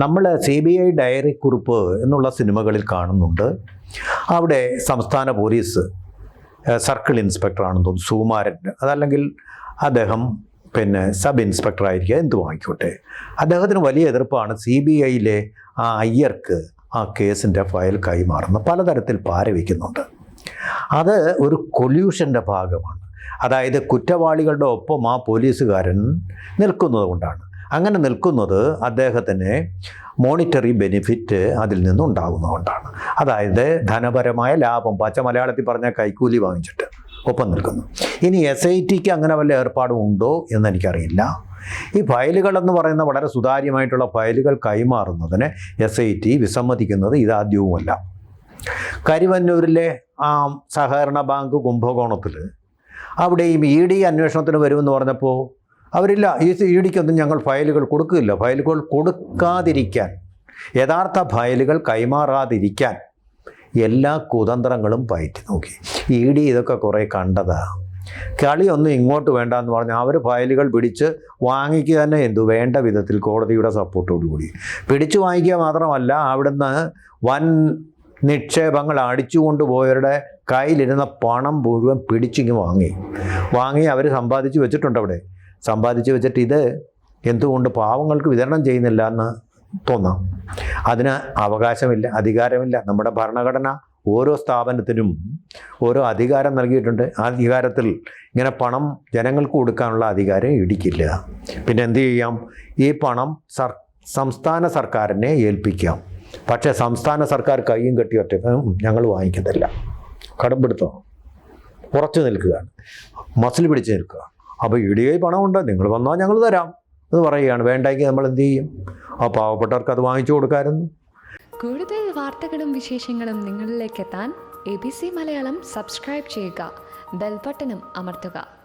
നമ്മൾ C B I diary കുറിപ്പ് എന്നുള്ള സിനിമകളിൽ കാണുന്നുണ്ട്. അവിടെ സംസ്ഥാന പോലീസ് സർക്കിൾ ഇൻസ്പെക്ടറാണെന്ന് തോന്നുന്നു സുകുമാരൻ. അതല്ലെങ്കിൽ അദ്ദേഹം പിന്നെ സബ് ഇൻസ്പെക്ടർ ആയിരിക്കുക എന്ത് വാങ്ങിക്കോട്ടെ. അദ്ദേഹത്തിന് വലിയ എതിർപ്പാണ് സി ബി ഐയിലെ ആ അയ്യർക്ക് ആ കേസിന്റെ ഫയൽ കൈമാറുന്ന പലതരത്തിൽ പാരവയ്ക്കുന്നുണ്ട് അത് ഒരു കൊല്യൂഷന്റെ ഭാഗമാണ്. അതായത് കുറ്റവാളികളുടെ ഒപ്പം ആ പോലീസുകാരൻ നിൽക്കുന്നത് കൊണ്ടാണ്. അങ്ങനെ നിൽക്കുന്നത് അദ്ദേഹത്തിന് മോണിറ്ററി ബെനിഫിറ്റ് അതിൽ നിന്നുണ്ടാകുന്നതുകൊണ്ടാണ് അതായത് ധനപരമായ ലാഭം പച്ച മലയാളത്തിൽ പറഞ്ഞ കൈക്കൂലി വാങ്ങിച്ചിട്ട് ഒപ്പം നിൽക്കുന്നു. ഇനി എസ് ഐ ടിക്ക് അങ്ങനെ വല്ല ഏർപ്പാടും ഉണ്ടോ എന്ന് എനിക്കറിയില്ല. ഈ ഫയലുകൾ എന്ന് പറയുന്ന വളരെ സുതാര്യമായിട്ടുള്ള ഫയലുകൾ കൈമാറുന്നതിന് എസ് ഐ ടി വിസമ്മതിക്കുന്നത് ഇതാദ്യവുമല്ല കരിവന്നൂരിലെ ആ സഹകരണ ബാങ്ക് കുംഭകോണത്തിൽ അവിടെയും ഇ ഡി അന്വേഷണത്തിന് വരുമെന്ന് പറഞ്ഞപ്പോൾ അവരില്ല ഈ ഇ ഡിക്കൊന്നും ഞങ്ങൾ ഫയലുകൾ കൊടുക്കില്ല. ഫയലുകൾ കൊടുക്കാതിരിക്കാൻ യഥാർത്ഥ ഫയലുകൾ കൈമാറാതിരിക്കാൻ എല്ലാ കുതന്ത്രങ്ങളും പയറ്റി നോക്കി. ഇ ഡി ഇതൊക്കെ കുറേ കണ്ടതാ. കളിയൊന്നും ഇങ്ങോട്ട് വേണ്ട എന്ന് പറഞ്ഞാൽ അവർ ഫയലുകൾ പിടിച്ച് വാങ്ങിക്കുക തന്നെ എന്തു? വേണ്ട വിധത്തിൽ കോടതിയുടെ സപ്പോർട്ടോടുകൂടി പിടിച്ചു വാങ്ങിക്കുക മാത്രമല്ല അവിടുന്ന് വൻ നിക്ഷേപങ്ങൾ അടിച്ചുകൊണ്ട് പോയവരുടെ കയ്യിലിരുന്ന പണം മുഴുവൻ പിടിച്ചിങ്ങ് വാങ്ങി. വാങ്ങി അവർ സമ്പാദിച്ച് വെച്ചിട്ടുണ്ട് അവിടെ. സമ്പാദിച്ച് വെച്ചിട്ട് ഇത് എന്തുകൊണ്ട് പാവങ്ങൾക്ക് വിതരണം ചെയ്യുന്നില്ല എന്ന് തോന്നാം. അതിന് അവകാശമില്ല അധികാരമില്ല. നമ്മുടെ ഭരണഘടന ഓരോ സ്ഥാപനത്തിനും ഓരോ അധികാരം നൽകിയിട്ടുണ്ട്. ആ അധികാരത്തിൽ ഇങ്ങനെ പണം ജനങ്ങൾക്ക് കൊടുക്കാനുള്ള അധികാരം ഇടിക്കില്ല. പിന്നെ എന്ത് ചെയ്യാം? ഈ പണം സർ സംസ്ഥാന സർക്കാരിനെ ഏൽപ്പിക്കാം. പക്ഷേ സംസ്ഥാന സർക്കാർ കൈയും കെട്ടി ഒറ്റ ഞങ്ങൾ വാങ്ങിക്കുന്നില്ല കടമ്പെടുത്തോ ഉറച്ചു നിൽക്കുകയാണ്. മസിൽ പിടിച്ച് നിൽക്കുക. അപ്പോൾ ഇ ഡി ഐ പണമുണ്ട് നിങ്ങൾ വന്നാൽ ഞങ്ങൾ തരാം എന്ന് പറയുകയാണ്. വേണ്ടെങ്കിൽ നമ്മൾ എന്ത് ചെയ്യും? ആ പാവപ്പെട്ടവർക്ക് അത് വാങ്ങിച്ചു കൊടുക്കാമായിരുന്നു കൂടുതൽ വാർത്തകളും വിശേഷങ്ങളും നിങ്ങളിലേക്ക് എത്താൻ A B C Malayalam subscribe ചെയ്യുക. ബെൽബട്ടനും അമർത്തുക.